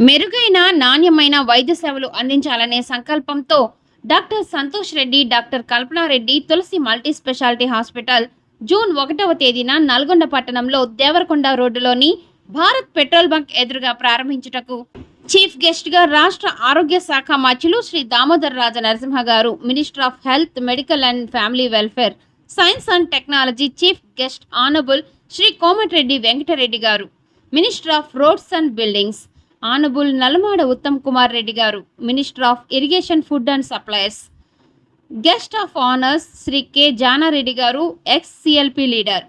మెరుగైన నాణ్యమైన వైద్య సేవలు అందించాలనే సంకల్పంతో doctor Santosh Reddy doctor Kalpana Reddy Tulasi multi speciality hospital June ఒకటవ తేదీన నల్గొండ పట్టణంలో దేవరకొండ రోడ్డులోని భారత్ పెట్రోల్ బంక్ ఎదురుగా ప్రారంభించుటకు చీఫ్ గెస్ట్గా రాష్ట్ర ఆరోగ్య శాఖ మధ్యులు శ్రీ దామోదర్ రాజ నరసింహ గారు minister of health medical and family welfare science and technology chief guest honourable Shri Komatireddy Venkata Reddy గారు minister of roads and buildings honourable Nalamada Uttam Kumar Reddy గారు minister of irrigation food and supplies. Guest of honours Shri K Jana Reddy గారు ex CLP leader.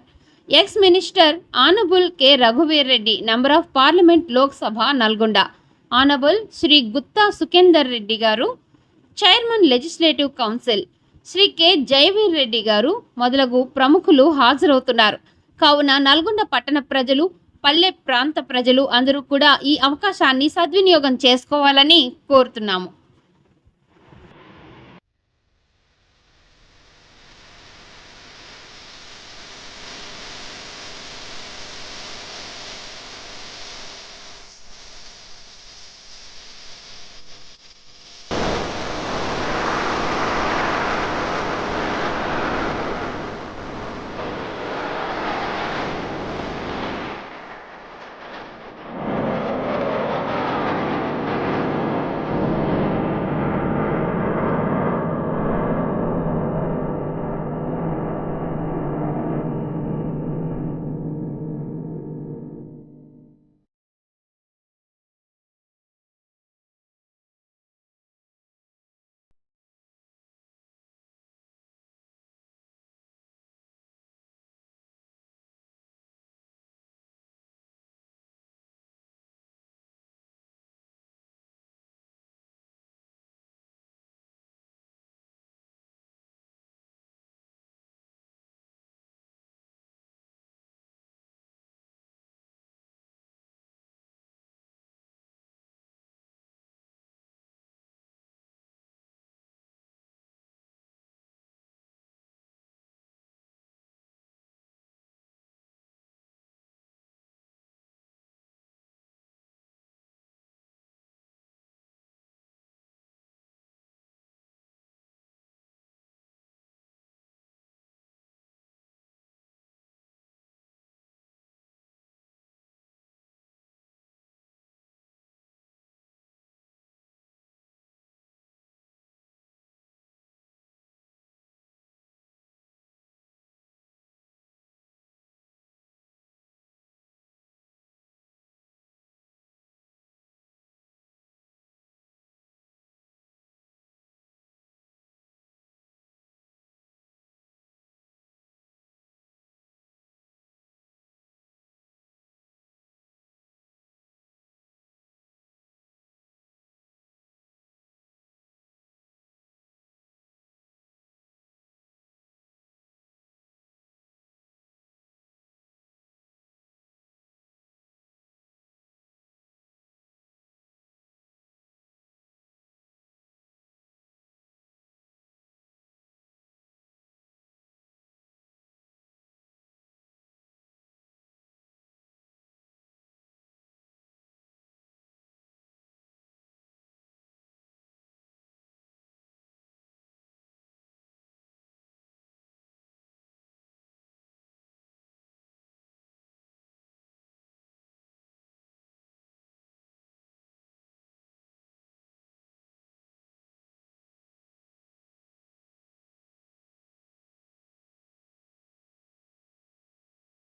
Ex minister honourable K రఘువీర్ Reddy member of parliament Lok Sabha Nalgonda. Honourable Shri Gutha Sukender Reddy గారు chairman legislative council. Shri K Jayaveer Reddy గారు మొదలగు ప్రముఖులు హాజరవుతున్నారు. కావున నల్గొండ పట్టణ ప్రజలు పల్లె ప్రాంత ప్రజలు అందరూ కూడా ఈ అవకాశాన్ని సద్వినియోగం చేసుకోవాలని కోరుతున్నాము.